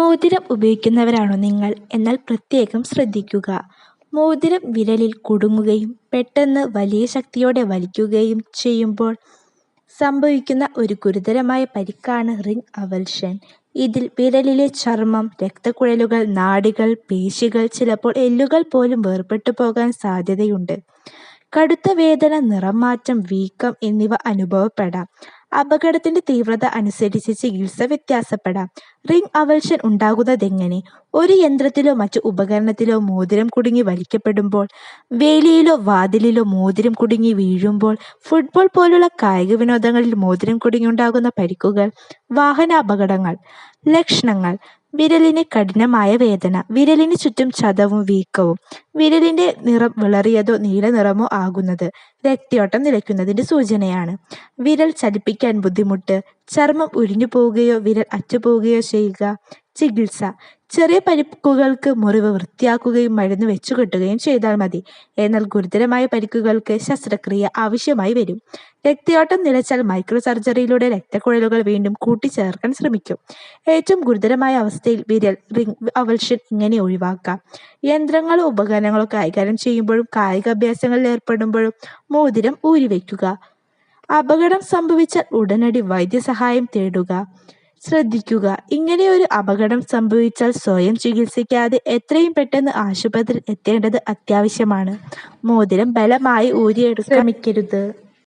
മോതിരം ഉപയോഗിക്കുന്നവരാണോ നിങ്ങൾ? എന്നാൽ പ്രത്യേകം ശ്രദ്ധിക്കുക. മോതിരം വിരലിൽ കുടുങ്ങുകയും പെട്ടെന്ന് വലിയ ശക്തിയോടെ വലിക്കുകയും ചെയ്യുമ്പോൾ സംഭവിക്കുന്ന ഒരു ഗുരുതരമായ പരിക്കാണ് റിംഗ് അവൽഷൻ ഇതിൽ വിരലിലെ ചർമ്മം, രക്തക്കുഴലുകൾ, നാഡികൾ, പേശികൾ, ചിലപ്പോൾ എല്ലുകൾ പോലും വേർപെട്ടു പോകാൻ സാധ്യതയുണ്ട്. കടുത്ത വേദന, നിറംമാറ്റം, വീക്കം എന്നിവ അനുഭവപ്പെടാം. അപകടത്തിന്റെ തീവ്രത അനുസരിച്ച് ചികിത്സ വ്യത്യാസപ്പെടാം. റിംഗ് അവൾഷൻ ഉണ്ടാകുന്നതെങ്ങനെ? ഒരു യന്ത്രത്തിലോ മറ്റു ഉപകരണത്തിലോ മോതിരം കുടുങ്ങി വലിക്കപ്പെടുമ്പോൾ, വേലിയിലോ വാതിലിലോ മോതിരം കുടുങ്ങി വീഴുമ്പോൾ, ഫുട്ബോൾ പോലുള്ള കായിക വിനോദങ്ങളിൽ മോതിരം കുടുങ്ങിയുണ്ടാകുന്ന പരിക്കുകൾ, വാഹനാപകടങ്ങൾ. ലക്ഷണങ്ങൾ വിരലിന് കഠിനമായ വേദന, വിരലിന് ചുറ്റും ചതവും വീക്കവും, വിരലിന്റെ നിറം വിളറിയതോ നീല നിറമോ ആകുന്നത് രക്തയോട്ടം നിലയ്ക്കുന്നതിന്റെ സൂചനയാണ്. വിരൽ ചലിപ്പിക്കാൻ ബുദ്ധിമുട്ട്, ചർമ്മം ഉരിഞ്ഞുപോകുകയോ വിരൽ അറ്റുപോവുകയോ ചെയ്യുക. ചികിത്സ ചെറിയ പരിക്കുകൾക്ക് മുറിവ് വൃത്തിയാക്കുകയും മരുന്ന് വെച്ചുകെട്ടുകയും ചെയ്താൽ മതി. എന്നാൽ ഗുരുതരമായ പരിക്കുകൾക്ക് ശസ്ത്രക്രിയ ആവശ്യമായി വരും. രക്തയോട്ടം നിലച്ചാൽ മൈക്രോ സർജറിയിലൂടെ രക്തക്കുഴലുകൾ വീണ്ടും കൂട്ടിച്ചേർക്കാൻ ശ്രമിക്കും. ഏറ്റവും ഗുരുതരമായ അവസ്ഥയിൽ വിരൽ റിംഗ് അവൽഷൻ ഇങ്ങനെ ഒഴിവാക്കാം. യന്ത്രങ്ങളോ ഉപകരണങ്ങളോ കൈകാര്യം ചെയ്യുമ്പോഴും കായികാഭ്യാസങ്ങളിൽ ഏർപ്പെടുമ്പോഴും മോതിരം ഊരിവയ്ക്കുക. അപകടം സംഭവിച്ചാൽ ഉടനടി വൈദ്യസഹായം തേടുക. ശ്രദ്ധിക്കുക ഇങ്ങനെ ഒരു അപകടം സംഭവിച്ചാൽ സ്വയം ചികിത്സിക്കാതെ എത്രയും പെട്ടെന്ന് ആശുപത്രിയിൽ എത്തേണ്ടത് അത്യാവശ്യമാണ്. മോതിരം ബലമായി ഊരിയെടുക്കാൻ ശ്രമിക്കരുത്.